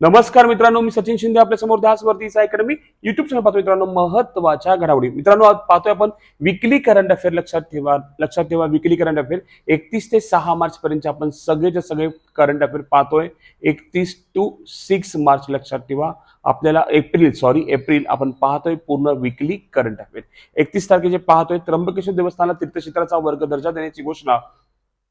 नमस्कार मित्रांनो मी सचिन शिंदे आपल्यासमोर दास वरती अकॅडमी युट्यूब चॅनल पाहतो मित्रांनो महत्त्वाच्या घडामोडी. मित्रांनो आज पाहतोय आपण विकली करंट अफेअर लक्षात ठेवा लक्षात ठेवा विकली करंट अफेअर एकतीस ते सहा मार्च पर्यंत आपण सगळेचे सगळे करंट अफेअर पाहतोय. एकतीस टू सिक्स मार्च लक्षात ठेवा. आपल्याला एप्रिल सॉरी एप्रिल आपण पाहतोय पूर्ण विकली करंट अफेअर एकतीस तारखेचे पाहतोय त्र्यंबकेश्वर देवस्थानाला तीर्थक्षेत्राचा वर्ग दर्जा देण्याची घोषणा.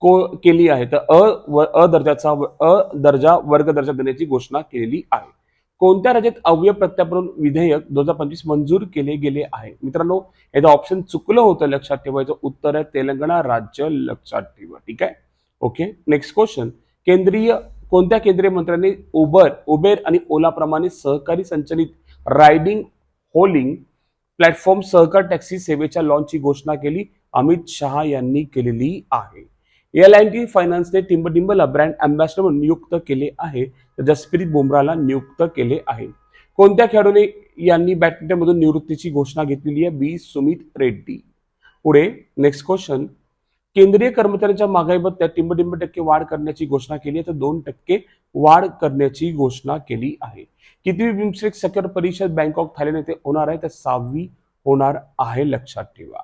को केली आहे. तर अ व अ दर्जाचा अ दर्जा वर्ग दर्जा देण्याची घोषणा केलेली आहे. कोणत्या राज्यात अवयव प्रत्यापन विधेयक दोन हजार पंचवीस मंजूर केले गेले आहे? मित्रांनो याचं ऑप्शन चुकलं होतं लक्षात ठेवायचं उत्तर आहे तेलंगणा राज्य लक्षात ठेवा. ठीक आहे? ओके नेक्स्ट क्वेश्चन केंद्रीय कोणत्या केंद्रीय मंत्र्यांनी उबर उबेर आणि ओला प्रमाणे सहकारी संचलित रायडिंग होलिंग प्लॅटफॉर्म सहकार टॅक्सी सेवेच्या लॉन्चची घोषणा केली अमित शहा यांनी केलेली आहे. एल अँड टी फायनान्सने टिंबटिंबला ब्रँड अँबॅसिडर म्हणून नियुक्त केले आहे. तर जसप्रीत बुमराला नियुक्त केले आहे. कोणत्या खेळाडूने यांनी बॅडमिंटनमधून निवृत्तीची घोषणा घेतलेली आहे? बी. सुमित रेड्डी. पुढे नेक्स्ट क्वेश्चन केंद्रीय कर्मचाऱ्यांच्या महागाई भत्त्यात टिंबटिंब टक्के वाढ करण्याची घोषणा केली आहे. तर दोन टक्के वाढ करण्याची घोषणा केली आहे. कितवी बिमस्टेक सखर परिषद बँकॉक थायलंड येथे होणार आहे? तर सहावी होणार आहे लक्षात ठेवा.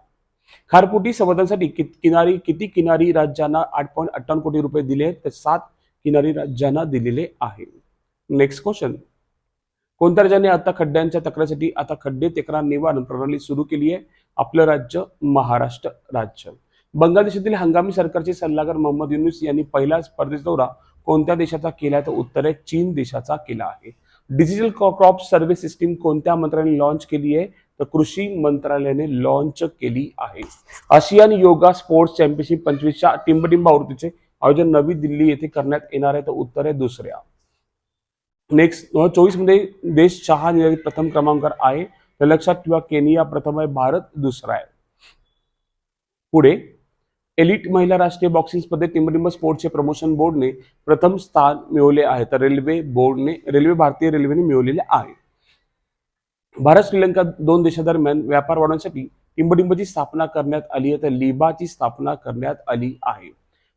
खारपुटी संवर्धनासाठी कि- किनारी किती किनारी राज्यांना आठ पॉईंट अठ्ठावन्न कोटी रुपये दिले तर सात किनारी राज्यांना दिलेले आहे. नेक्स्ट क्वेश्चन कोणत्या राज्याने आता खड्ड्यांच्या तक्रारीसाठी आता खड्डे तक्रार निवारण प्रणाली सुरू केली आहे? आपलं राज्य महाराष्ट्र राज्य. बांगलादेशातील हंगामी सरकारचे सल्लागार मोहम्मद युनुस यांनी पहिला परदेश दौरा कोणत्या देशाचा केला आहे? तर उत्तर आहे चीन देशाचा केला आहे. डिजिटल क्रॉप सर्व्हिस सिस्टीम कोणत्या मंत्र्याने लॉन्च केली आहे? तर कृषी मंत्रालयाने लॉन्च केली आहे. आशियान योगा स्पोर्ट्स चॅम्पियनशिप पंचवीसच्या टिंबटिंब आवृत्तीचे आयोजन नवी दिल्ली येथे करण्यात येणार आहे. तर उत्तर आहे दुसऱ्या. नेक्स्ट दोन हजार चोवीसमध्ये देश चहा निर्यातीत प्रथम क्रमांकावर आहे. तर लक्षात ठेवा केनिया प्रथम आहे भारत दुसरा आहे. पुढे एलिट महिला राष्ट्रीय बॉक्सिंग स्पर्धेत टिंबटिंब स्पोर्ट्सचे प्रमोशन बोर्डने प्रथम स्थान मिळवले आहे. तर रेल्वे बोर्डने रेल्वे भारतीय रेल्वेने मिळवलेले आहे. भारत श्रीलंका दोन देशादरम्यान व्यापार वाढवण्यासाठी टिंबटिंबची स्थापना करण्यात आली आहे. तर लिबाची स्थापना करण्यात आली आहे.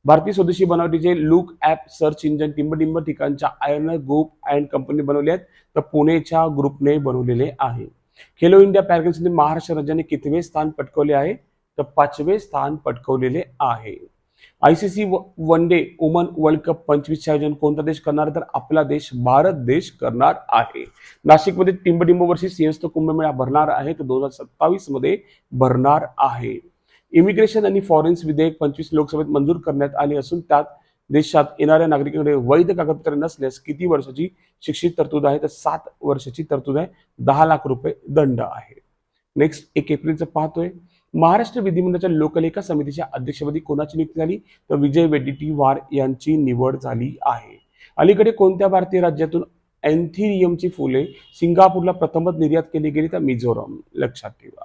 भारतीय स्वदेशी बनावटीचे लुक ॲप सर्च इंजन टिंबटिंब ठिकाणच्या आयर्न ग्रुप अँड कंपनी बनवले आहेत. तर पुणेच्या ग्रुपने बनवलेले आहे. खेलो इंडिया पॅरगेम्समध्ये महाराष्ट्र राज्याने कितवे स्थान पटकवले आहे? तर पाचवे स्थान पटकवलेले आहे. ICC one day woman world cup पंचवीसचे आयोजन कोणता देश करणार? तर आपला देश भारत देश करणार आहे. नाशिकमध्ये टिंबटिंब वर्षी सिंहस्थ कुंभमेळा भरणार आहे. तर दोन हजार सत्तावीसमध्ये भरणार आहे. इमिग्रेशन आणि फॉरेन्स विधेयक पंचवीस लोकसभेत मंजूर करण्यात आले असून त्यात देशात येणाऱ्या नागरिकांकडे वैध कागदपत्रे नसल्यास किती वर्षाची शिक्षित तरतूद आहे? तर सात वर्षाची तरतूद आहे. दहा लाख रुपये दंड आहे. नेक्स्ट एक एप्रिलचं पाहतोय. महाराष्ट्र विधिमंडळाच्या लोकलेखा समितीच्या अध्यक्षपदी कोणाची नियुक्ती झाली? तर विजय वेड्डीटीवार यांची निवड झाली आहे. अलीकडे कोणत्या भारतीय राज्यातून अँथिरियमची फुले सिंगापूरला प्रथमच निर्यात केली गेली? तर मिझोरम. लक्षात ठेवा.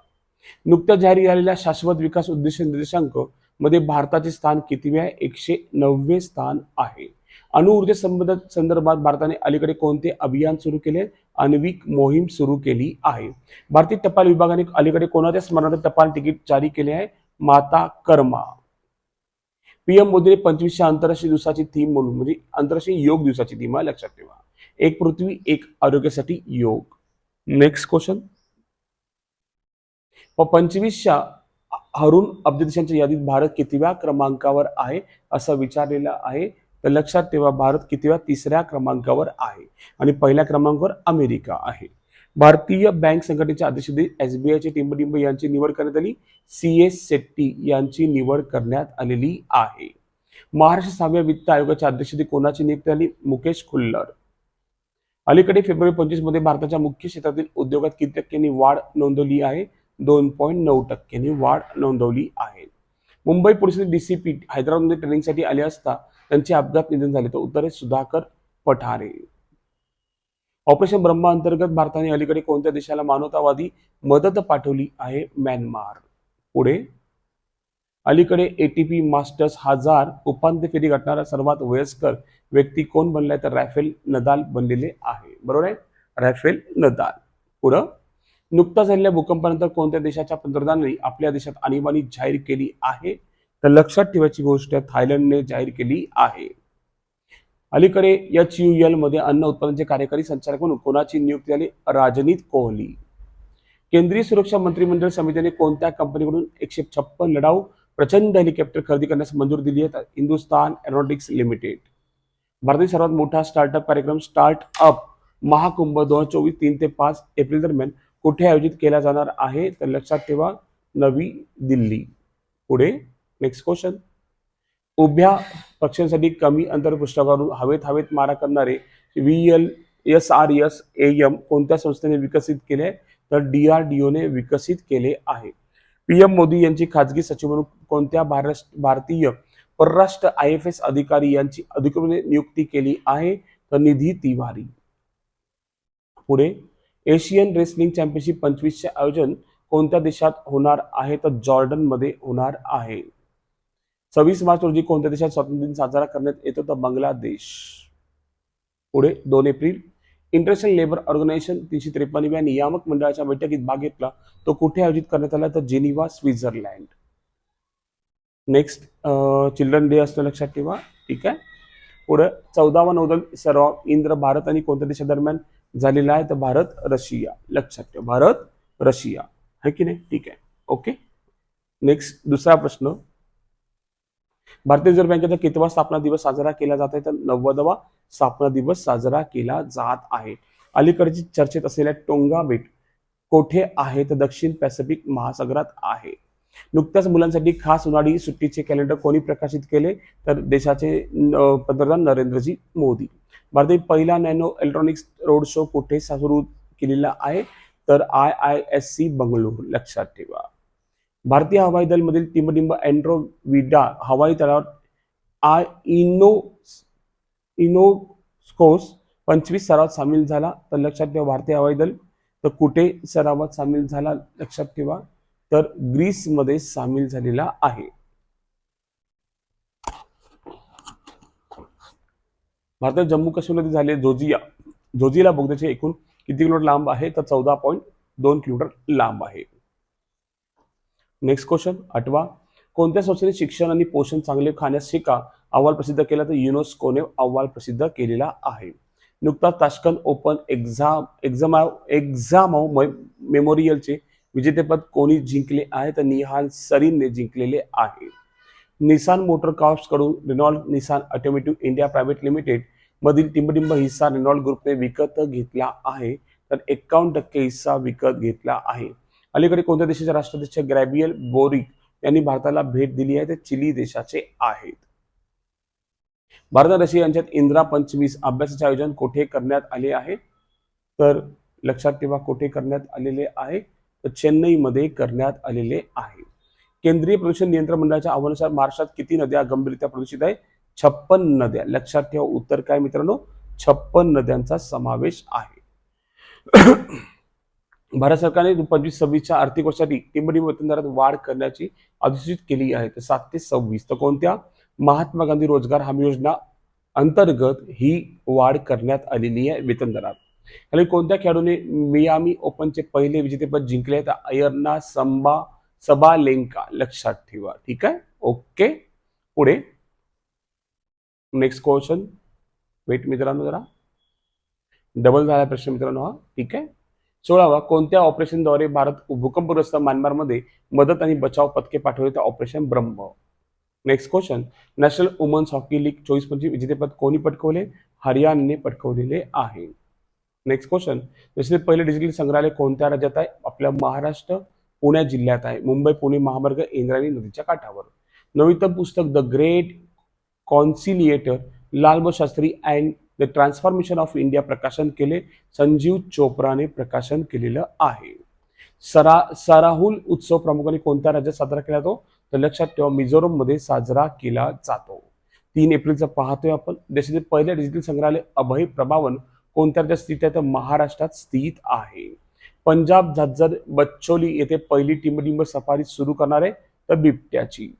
नुकत्याच जाहीर झालेल्या शाश्वत विकास उद्देश निर्देशांकमध्ये भारताचे स्थान कितवे आहे? एकशे नववे स्थान आहे. अणुऊर्जा संबंध संदर्भात भारताने अलीकडे कोणते अभियान सुरू केले? आण्विक मोहीम सुरू केली आहे. भारतीय टपाल विभागाने अलीकडे कोणाच्या स्मरणार्थ टपाल तिकीट जारी केले आहे? माता कर्मा. पीएम मोदीने पंचवीसशे आंतरराष्ट्रीय दिवसाची थीम म्हणून म्हणजे आंतरराष्ट्रीय योग दिवसाची थीम आहे लक्षात ठेवा. एक पृथ्वी एक आरोग्यासाठी योग. नेक्स्ट क्वेश्चन पंचवीसच्या हरून अब्ज देशांच्या यादीत भारत कितव्या क्रमांकावर आहे असं विचारलेलं आहे. तर लक्षात ठेवा भारत कितव्या तिसऱ्या क्रमांकावर आहे आणि पहिल्या क्रमांकावर अमेरिका आहे. भारतीय बँक संघटनेच्या अध्यक्षपदी एसबीआयचे टिंबटिंब यांची निवड करण्यात आली. सी एस शेट्टी यांची निवड करण्यात आलेली आहे. महाराष्ट्र सहाव्या वित्त आयोगाच्या अध्यक्षपदी कोणाची नियुक्ती झाली? मुकेश खुल्लर. अलीकडे फेब्रुवारी पंचवीसमध्ये भारताच्या मुख्य क्षेत्रातील उद्योगात किती टक्क्यांनी वाढ नोंदवली आहे? दोन पॉईंट नऊ टक्क्यांनी वाढ नोंदवली आहे. मुंबई पोलिसांनी डीसीपी हैदराबादमध्ये ट्रेनिंगसाठी आले असता त्यांचे अपघात निधन झाले. तर उत्तर आहे सुधाकर पठारे. ऑपरेशन ब्रह्मा अंतर्गत भारताने अलीकडे कोणत्या देशाला मानवतावादी मदत पाठवली आहे? म्यानमार. पुढे. अलीकडे एटीपी मास्टर्स हजार उपांत्य फेरी गाठणारा सर्वात वयस्कर व्यक्ती कोण बनलाय? तर रॅफेल नदाल बनलेले आहे. बरोबर आहे? Rafael Nadal. पुढं. नुकताच झालेल्या भूकंपानंतर कोणत्या देशाच्या पंतप्रधानांनी आपल्या देशात आणीबाणी जाहीर केली आहे? तर लक्षात ठेवायची गोष्ट थायलंडने जाहीर केली आहे. अलीकडे एच यू एलमध्ये अन्न उत्पादनाचे कार्यकारी संचालक म्हणून कोणाची नियुक्ती झाली? राजनीत कोहली. केंद्रीय सुरक्षा मंत्रिमंडळ समितीने कोणत्या कंपनीकडून एकशे छप्पन लढाऊ प्रचंड हेलिकॉप्टर खरेदी करण्यास मंजूर दिली आहे तर हिंदुस्तान एरोनॉटिक्स लिमिटेड. भारतातील सर्वात मोठा स्टार्टअप कार्यक्रम स्टार्टअप महाकुंभ दोन हजार चोवीस तीन ते पाच एप्रिल दरम्यान कुठे आयोजित केला जाणार आहे? तर लक्षात ठेवा नवी दिल्ली. पुढे नेक्स्ट क्वेश्चन उभ्या पक्ष्यांसाठी कमी अंतर पृष्ठावरून हवेत हवेत मारा करणारे V L S R S A M कोणत्या संस्थेने विकसित केले? तर डी आर डी ओने विकसित केले आहे. पी एम मोदी यांची खाजगी सचिव म्हणून कोणत्या महाराष्ट्र भारतीय परराष्ट्र आय एफ एस अधिकारी यांची अधिकृत नियुक्ती केली आहे? तर निधी तिवारी. पुढे एशियन रेसलिंग चॅम्पियनशिप पंचवीसचे आयोजन कोणत्या देशात होणार आहे? तर जॉर्डनमध्ये होणार आहे. सव्वीस मार्च रोजी कोणत्या देशात स्वातंत्र्य दिन साजरा करण्यात येतो तर बांगलादेश. पुढे दोन एप्रिल. इंटरनॅशनल लेबर ऑर्गनायझेशन तीनशे त्रेपन्नव्या नियामक मंडळाच्या बैठकीत भाग घेतला. तो कुठे आयोजित करण्यात आला? तर Geneva Switzerland. Next children day असतो लक्षात ठेवा. ठीक आहे? पुढे चौदावा नौदल सराव इंद्र भारत आणि कोणत्या देशादरम्यान झालेला आहे? तर भारत रशिया. लक्षात ठेवा. भारत रशिया. है की नाही? ठीक आहे. ओके? नेक्स्ट दुसरा प्रश्न. भारतीय रिझर्व्ह बँकेचा कितवा स्थापना दिवस साजरा केला जात आहे? तर नव्वदवा स्थापना दिवस साजरा केला जात आहे. अलीकडची चर्चेत असलेल्या टोंगा बेट कोठे आहे? तर दक्षिण पॅसिफिक महासागरात आहे. नुकत्याच मुलांसाठी खास उन्हाळी सुट्टीचे कॅलेंडर कोणी प्रकाशित केले? तर देशाचे पंतप्रधान नरेंद्रजी मोदी. भारतीय पहिला नॅनो इलेक्ट्रॉनिक्स रोड शो कुठे सुरू केलेला आहे? तर I I S C Bengaluru. लक्षात ठेवा. भारतीय हवाई दल मधील टिंबटिंब अँड्रोविडा हवाई तळावर आय इनो इनोस्कोस पंचवीस सरावात सामील झाला. तर लक्षात ठेवा भारतीय हवाई दल तर कुठे सरावात सामील झाला लक्षात ठेवा. तर ग्रीसमध्ये सामील झालेला आहे. भारतात जम्मू काश्मीरमध्ये झाले जोजिया. जोजिला बोगद्याचे एकूण किती किलोमीटर लांब आहे? तर चौदा पॉईंट दोन किलोमीटर लांब आहे. नेक्स्ट क्वेश्चन आठवा. कोणत्या संस्थेने शिक्षण आणि पोषण चांगले खाण्यास शिका अहवाल प्रसिद्ध केला तर युनेस्कोने अहवाल प्रसिद्ध केलेला आहे. नुकताच Tashkent open exam exam exam मेमोरियलचे विजेतेपद कोणी जिंकले आहे तर निहाल सरीनने जिंकलेले आहे. Nissan motor कॉर्प्सकडून Renault Nissan automotive India private limited मधील टिंबटिंब हिस्सा रेनॉल्ड ग्रुपने विकत घेतला आहे. तर एकावन्न टक्के हिस्सा विकत घेतला आहे. अलीकडे कोणत्या देशाचे राष्ट्राध्यक्ष ग्रॅबियल बोरिक यांनी भारताला भेट दिली आहे ते चिली देशाचे आहेत. भारत रशिया यांच्यात इंदिरा पंचवीस अभ्यासाचे आयोजन कोठे करण्यात आले आहे? तर लक्षात ठेवा कोठे करण्यात आलेले आहे? तर चेन्नईमध्ये करण्यात आलेले आहे. केंद्रीय प्रदूषण नियंत्रण मंडळाच्या अहवालानुसार महाराष्ट्रात किती नद्या गंभीररित्या प्रदूषित आहे? छप्पन नद्या. लक्षात ठेवा उत्तर काय मित्रांनो? छप्पन नद्यांचा समावेश आहे. भारत सरकारने पंचवीस सव्वीसच्या आर्थिक वर्षासाठी टिंबडी वेतनदरात वाढ करण्याची अधिसूचित केली आहे. तर सात ते सव्वीस. तर कोणत्या? महात्मा गांधी रोजगार हमी योजना अंतर्गत ही वाढ करण्यात आलेली आहे वेतन दरात. आणि कोणत्या खेळाडूने मियामी ओपनचे पहिले विजेतेपद जिंकले तर अयर्ना संबा सबालेंका लक्षात ठेवा. ठीक आहे? ओके. पुढे. Next question. वेट मित्रांनो जरा. डबल झाला प्रश्न मित्रांनो हा. ठीक आहे? सोळावा कोणत्या ऑपरेशनद्वारे भारत भूकंपग्रस्त म्यानमारमध्ये मदत आणि बचाव पथके पाठवले? तर operation Brahma. Next question national women's hockey league चोवीस विजेतेपद कोणी पटकवले? हरियाणाने पटकवलेले आहे. नेक्स्ट क्वेश्चन जसे पहिले डिजिटल संग्रहालय कोणत्या राज्यात आहे? आपल्या महाराष्ट्र पुणे जिल्ह्यात आहे. मुंबई पुणे महामार्ग इंद्रायणी नदीच्या काठावर. नवीनतम पुस्तक the great conciliator लालबो Shastri and the transformation of India प्रकाशन केले संजीव चोप्राने प्रकाशन केलेलं आहे. सरा सराहुल उत्सव प्रामुख्याने कोणत्या राज्यात साजरा केला जातो? तर लक्षात ठेवा मिझोरममध्ये साजरा केला जातो. तीन एप्रिलचा पाहतोय आपण. देशातील पहिले डिजिटल संग्रहालय अभय प्रभावन कोणत्या राज्यात स्थित आहे? तर महाराष्ट्रात स्थित आहे. पंजाब झज्जर बच्चोली येथे पहिली टिंबटिंब सफारी सुरू करणार आहे. तर बिबट्याची.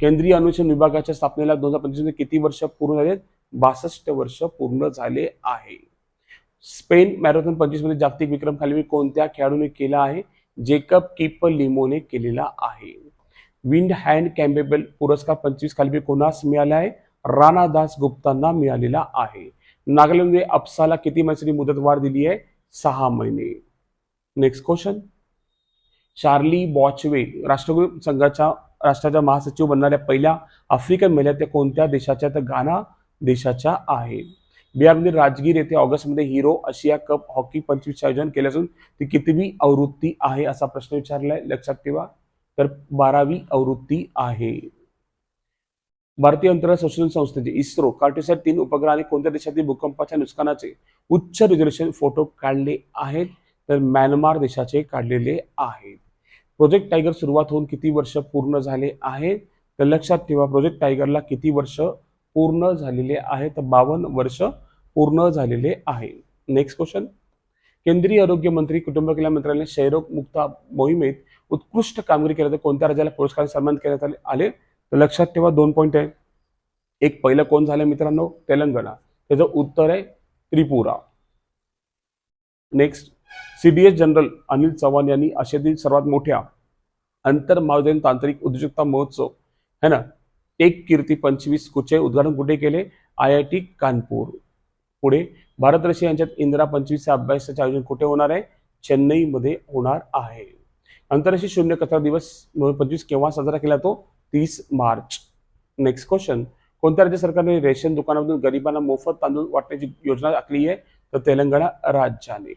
केंद्रीय अन्वेषण विभागाच्या स्थापनेला दोन हजार पंचवीस किती वर्ष पूर्ण झाले बासष्ट वर्ष पूर्ण झाले आहे. स्पेन मॅरेथॉन पंचवीसमध्ये जागतिक विक्रम खाली कोणत्या खेळाडूने केला आहे? जेकब किप लिमोने केलेला आहे. विंड हँड कॅम्पेबल पुरस्कार पंचवीस खाली कोणास मिळाला आहे? राणादास गुप्तांना मिळालेला आहे. नागालँडमध्ये अप्साला किती महिन्यासाठी मुदतवाढ दिली आहे? सहा महिने. नेक्स्ट क्वेश्चन चार्ली बॉचवे राष्ट्रकुल संघाच्या राष्ट्राच्या महासचिव बनणाऱ्या पहिल्या आफ्रिकन महिला त्या कोणत्या देशाच्या? तर घाना देशाच्या आहे. बिहारमध्ये राजगीर येथे ऑगस्टमध्ये हिरो आशिया कप हॉकी पंचवीसचे आयोजन केले असून ती कितवी आवृत्ती आहे असा प्रश्न विचारलाय. लक्षात ठेवा. तर बारावी आवृत्ती आहे. भारतीय अंतराळ संशोधन संस्थेचे इस्रो कार्टोसॅट तीन उपग्रहाने कोणत्या देशातील भूकंपाच्या नुकसानाचे उच्च रिझोल्युशन फोटो काढले आहेत? तर म्यानमार देशाचे काढलेले आहेत. प्रोजेक्ट टायगर सुरुवात होऊन किती वर्ष पूर्ण झाले आहेत? तर लक्षात ठेवा प्रोजेक्ट टायगरला किती वर्ष पूर्ण झालेले आहे तर बावन्न वर्ष पूर्ण झालेले आहे. नेक्स्ट क्वेश्चन केंद्रीय आरोग्य मंत्री कुटुंब कल्याण मंत्रालयाने क्षयरोग मुक्त मोहिमेत उत्कृष्ट कामगिरी केल्या तर कोणत्या राज्याला पुरस्कार सन्मान करण्यात आले आले? तर लक्षात ठेवा दोन पॉईंट आहे. एक पहिलं कोण झालं मित्रांनो? तेलंगणा. त्याचं उत्तर आहे Tripura. Next CDS general Anil Chavan यांनी आशियातील सर्वात मोठ्या आंतर महाविद्यालयीन तांत्रिक उद्योजकता महोत्सव है ना? एक कीर्ती पंचवीस कुचे उद्घाटन कुठे केले? I I T Kanpur. पुढे भारत रशिया यांच्यात इंदिरा पंचवीसच्या अभ्यासाचे आयोजन कुठे होणार आहे? चेन्नईमध्ये होणार आहे. आंतरराष्ट्रीय शून्य कचरा दिवस पंचवीस केव्हा साजरा केला तो तीस मार्च. नेक्स्ट क्वेश्चन कोणत्या राज्य सरकारने रेशन दुकानामधून गरिबांना मोफत तांदूळ वाटण्याची योजना आखली आहे? तर तेलंगणा राज्याने.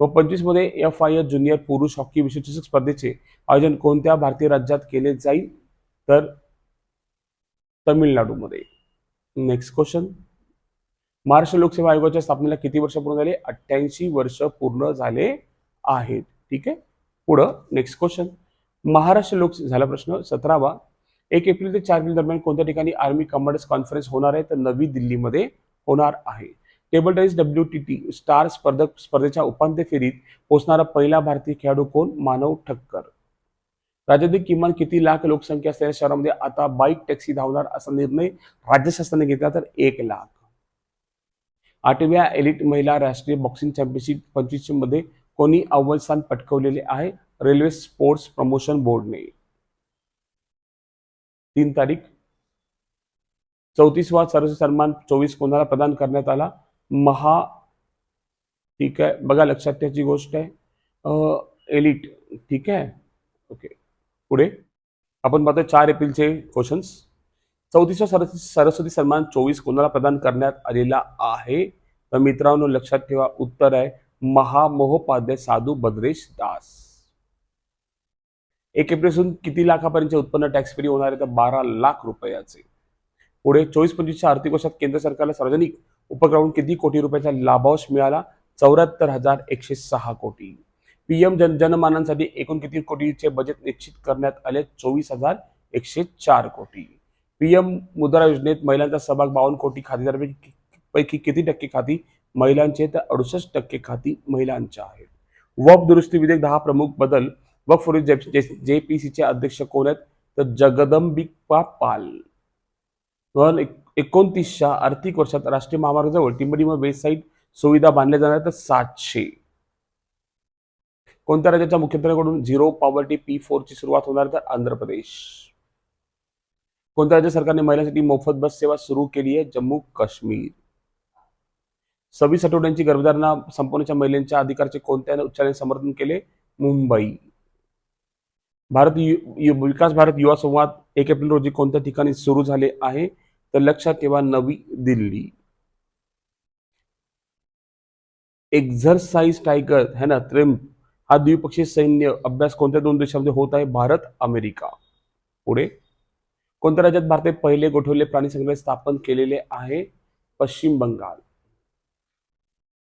व पंचवीसमध्ये एफ आय एस ज्युनियर पुरुष हॉकी विश्वचषक स्पर्धेचे आयोजन कोणत्या भारतीय राज्यात केले जाईल? तर तमिळनाडूमध्ये. नेक्स्ट क्वेश्चन महाराष्ट्र लोकसेवा आयोगाच्या स्थापनेला किती वर्ष पूर्ण झाले? अठ्ठ्याऐंशी वर्ष पूर्ण झाले आहेत. ठीक आहे? पुढं नेक्स्ट क्वेश्चन महाराष्ट्र लोक झाला प्रश्न सतरावा. एक एप्रिल ते चार एप्रिल दरम्यान कोणत्या ठिकाणी आर्मी कमांडर्स कॉन्फरन्स होणार आहे? तर नवी दिल्लीमध्ये होणार आहे. Table tennis W T T star स्पर्धक स्पर्धेच्या उपांत्य फेरीत पोहोचणारा पहिला भारतीय खेळाडू कोण? मानव ठक्कर. राज्यातील किमान किती लाख लोकसंख्या असलेल्या शहरामध्ये आता बाईक टॅक्सी धावणार असा निर्णय राज्य शासनाने घेतला तर एक लाख. आठव्या एलिट महिला राष्ट्रीय बॉक्सिंग चॅम्पियनशिप पंचवीसशे मध्ये कोणी अव्वल स्थान पटकवलेले आहे? रेल्वे स्पोर्ट्स प्रमोशन बोर्डने. तीन तारीख. चौतीसवा सरस सन्मान चोवीस कोणाला प्रदान करण्यात आला? महा ठीक आहे. बघा लक्षात त्याची गोष्ट आहे. एलिट ठीक आहे? ओके. पुढे. आपण पाहतो चार एप्रिलचे क्वेश्चन्स. चौतीसवा सरस्वती सरस्वती सन्मान चोवीस कोणाला प्रदान करण्यात आलेला आहे? तर मित्रांनो लक्षात ठेवा उत्तर आहे महामहोपाध्याय साधू बद्रेश दास. एक एप्रिलसून किती लाखापर्यंत उत्पन्न टॅक्स फ्री होणार आहे? तर बारा लाख रुपयाचे. पुढे चोवीस पंचवीसच्या आर्थिक वर्षात केंद्र सरकारला सार्वजनिक उपक्रमातून किती कोटी रुपयाचा लाभांश मिळाला? चौऱ्याहत्तर हजार एकशे सहा कोटी. पीएम जन जनमानांसाठी एकूण किती कोटीचे बजेट निश्चित करण्यात आले? चोवीस हजार एकशे चार कोटी. पीएम मुद्रा योजनेत महिलांचा सहभाग बावन्न कोटी खातेदारांपैकी पैकी किती टक्के खाती महिलांचे? तर अडुसष्ट टक्के खाती महिलांच्या आहेत. वफ दुरुस्ती विधेयक दहा प्रमुख बदल. वफ जे पी सीचे अध्यक्ष कोण आहेत? तर जगदंबिका पाल. दोन एक- एकोणतीसच्या आर्थिक वर्षात राष्ट्रीय महामार्गाजवळ टिंबडीमध्ये वेबसाईट सुविधा बांधल्या जाणार तर सातशे. कोणत्या राज्याच्या मुख्यमंत्र्यांकडून झिरो पॉवर्टी पी फोर ची सुरुवात होणार तर आंध्र प्रदेश. कोणत्या राज्य सरकारने महिलांसाठी मोफत बस सेवा सुरू केली आहे? जम्मू काश्मीर. सव्वीस आठवड्यांची गर्भधारणा संपवण्याच्या महिलांच्या अधिकारचे कोणत्या उच्चालयाने समर्थन केले? मुंबई. भारत यु- यु- विकास भारत युवा संवाद एक एप्रिल रोजी कोणत्या ठिकाणी सुरू झाले आहे? तर लक्षात ठेवा नवी दिल्ली. एक्झरसाइज टायगर है ना त्रिम्प हा द्विपक्षीय सैन्य अभ्यास कोणत्या दोन देशांमध्ये होत आहे? भारत अमेरिका. पुढे. कोणत्या राज्यात भारताने पहिले गोठवले प्राणी संग्रहालय स्थापन केलेले आहे? Paschim Bengal.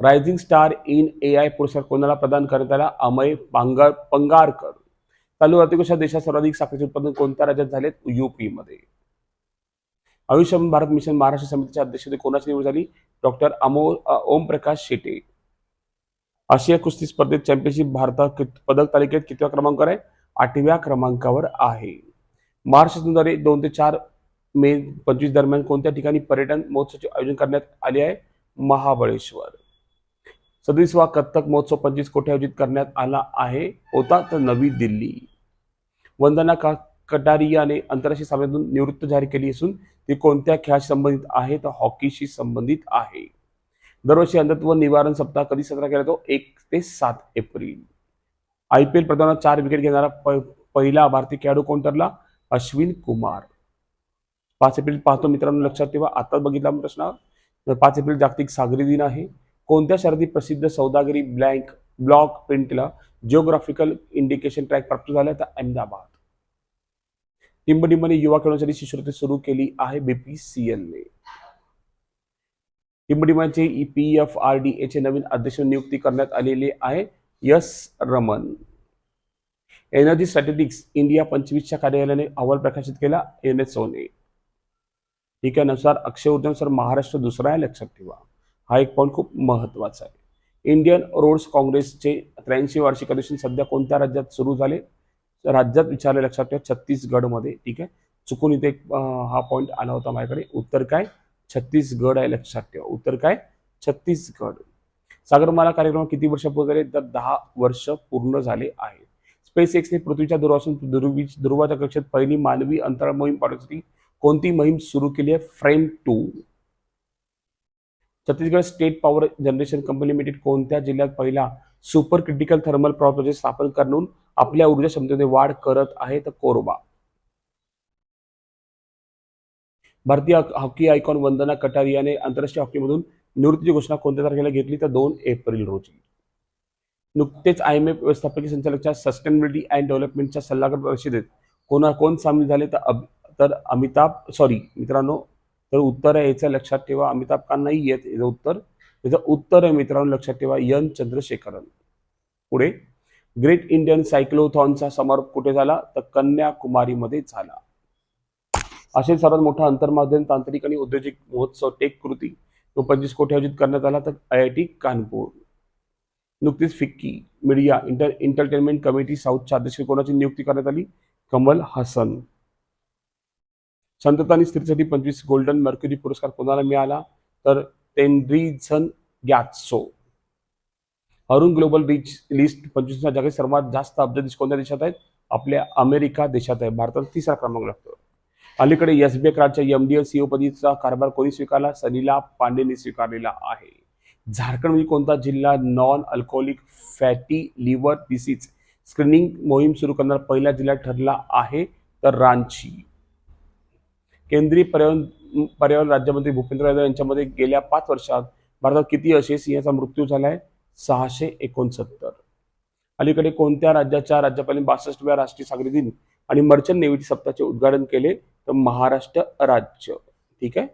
Rising star in A I पुरस्कार कोणाला प्रदान करण्यात आला? अमय पांगार पंगारकर. चालू आर्थिक वर्षात देशात सर्वाधिक साखरेचे उत्पादन कोणत्या राज्यात झाले युपी मध्ये आयुष्यमान भारत मिशन महाराष्ट्र समितीच्या अध्यक्षपदी कोणाची निवड झाली? डॉक्टर अमो ओमप्रकाश शेटे. आशिया कुस्ती स्पर्धेत चॅम्पियनशिप भारतात कित- पदक तालिकेत कितव्या क्रमांकावर आहे? आठव्या क्रमांकावर आहे. महाराष्ट्राद्वारे दोन ते चार मे पंचवीस दरम्यान कोणत्या ठिकाणी पर्यटन महोत्सवाचे आयोजन करण्यात आले आहे? महाबळेश्वर. सदतीसवा कथ्थक महोत्सव पंचवीस कोठे आयोजित करण्यात आला आहे? होता तर नवी दिल्ली. वंदना का कटारियाने आंतरराष्ट्रीय सामन्यातून निवृत्त जाहीर केली असून ती कोणत्या खेळाशी संबंधित आहे? तर हॉकीशी संबंधित आहे. दरवर्षी अंधत्व निवारण सप्ताह कधी साजरा केला जातो? एक ते सात एप्रिल. आय पी एल प्रधानात चार विकेट घेणारा पहिला भारतीय खेळाडू कोण ठरला? अश्विन कुमार. पाच एप्रिल पाहतो मित्रांनो लक्षात ठेवा आता बघितला प्रश्न. तर पाच एप्रिल जागतिक सागरी दिन आहे. कोणत्या शहरातील प्रसिद्ध सौदागिरी ब्लँक ब्लॉक प्रिंटला जिओग्राफिकल इंडिकेशन ट्रॅक प्राप्त झाला? तर अहमदाबाद. टिंबटिंबने युवा खेळण्यासाठी शिष्यवृत्ती सुरू केली आहे बीपीसीएलने E P F R D एचे नवीन अध्यक्ष नियुक्ती करण्यात आलेली आहे. S Raman. Energy strategics India पंचवीसच्या कार्यालयाने अहवाल प्रकाशित केला. एन एस ओने ठीक आहे नुसार अक्षय ऊर्जेनुसार महाराष्ट्र दुसरा आहे लक्षात ठेवा. हा एक पॉईंट खूप महत्त्वाचा आहे. इंडियन रोड्स काँग्रेसचे त्र्याऐंशी वार्षिक अधिवेशन सध्या कोणत्या राज्यात सुरू झाले? राज्यात विचारले लक्षात ठेवा छत्तीसगडमध्ये. ठीक आहे. चुकून इथे हा पॉईंट आला होता माझ्याकडे. उत्तर काय? छत्तीसगड आहे लक्षात ठेवा. उत्तर काय? छत्तीसगड. सागरमाला कार्यक्रम किती वर्ष पूर्ण झाले? तर दहा वर्ष पूर्ण झाले आहे स्पेस एक्सने पृथ्वीच्या दुर्वासून ध्रुवी ध्रुवाच्या कक्षेत पहिली मानवी अंतराळ मोहीम पाठवण्यासाठी कोणती मोहीम सुरू केली आहे? Frame two. Chhattisgarh state power generation company limited कोणत्या जिल्ह्यात पहिला super critical thermal power project स्थापन करून आपल्या ऊर्जा क्षमतेमध्ये वाढ करत आहे? तर कोरबा. भारतीय हॉकी आयकॉन वंदना कटारियाने आंतरराष्ट्रीय हॉकीमधून निवृत्तीची घोषणा कोणत्या तारखेला घेतली? तर दोन एप्रिल रोजी. नुकतेच आय एम एफ व्यवस्थापकीय संचालकच्या सस्टेनेबिलिटी अँड डेव्हलपमेंटच्या सल्लागार परिषदेत कोणा कोण सामील झाले? तर अब तर अमिताभ सॉरी मित्रांनो तर उत्तर आहे याचं लक्षात ठेवा अमिताभ का नाही येत? याचं उत्तर याचं उत्तर आहे मित्रांनो लक्षात ठेवा यन चंद्रशेखरन. पुढे ग्रेट इंडियन सायक्लोथॉनचा समारोप कुठे झाला? तर कन्याकुमारीमध्ये झाला. असे सर्वात मोठा आंतरमाध्यम तांत्रिक आणि औद्योगिक महोत्सव टेक कृती. तो पंचवीस कोटी आयोजित करण्यात आला तर आय आय टी कानपूर. नुकतीच FICCI media inter entertainment committee साऊथच्या अध्यक्ष कोणाची नियुक्ती करण्यात आली. कमल हसन. शांतता आणि स्त्रीसाठी पंचवीस गोल्डन मर्क्युरी पुरस्कार कोणाला मिळाला? तर तेनड्रिझन गॅट्सो अरुण ग्लोबल रिच लिस्ट पंचवीस जागी सर्वात जास्त अब्ज देश कोणत्या देशात आहेत. आपल्या अमेरिका देशात आहे. भारतात तिसरा क्रमांक लागतो. अलीकडे येस बी कराडच्या एम डी एल सीओ पदीचा कारभार कोणी स्वीकारला? सनीला पांडेने स्वीकारलेला आहे. झारखंडमध्ये म्हणजे कोणता जिल्हा? Non alcoholic fatty liver disease. Screening मोहीम सुरू करणारा पहिला जिल्हा ठरला आहे तर रांची. केंद्रीय पर्यावरण पर्यावरण राज्यमंत्री भूपेंद्र यादव यांच्यामध्ये गेल्या पाच वर्षात भारतात किती असे सिंहाचा मृत्यू झालाय? सहाशे एकोणसत्तर. अलीकडे कोणत्या राज्याच्या राज्यपालांनी बासष्टव्या राष्ट्रीय सागरी दिन आणि मर्चंट नेव्ही सप्ताहाचे उद्घाटन केले? तर महाराष्ट्र राज्य. ठीक आहे?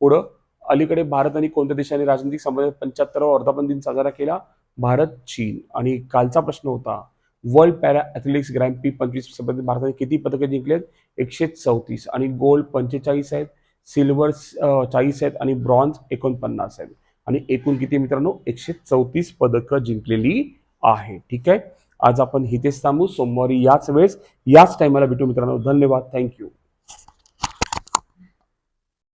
पुढं अलीकडे भारत आणि कोणत्या देशाने राजनैतिक संबंध पंच्याहत्तरावा वर्धापन दिन साजरा केला? भारत चीन. आणि कालचा प्रश्न होता world para athletics grand P पंचवीस स्पर्धेत भारताने किती पदके जिंकलेत? एकशे चौतीस. आणि गोल्ड पंचेचाळीस आहेत सिल्वर चाळीस आहेत आणि ब्रॉन्झ एकोणपन्नास आहेत. आणि एकूण किती मित्रांनो? एकशे चौतीस पदकं जिंकलेली आहे. ठीक आहे? आज आपण हितेच थांबू. सोमवारी याच वेळेस याच टायमाला भेटू मित्रांनो. धन्यवाद. थँक्यू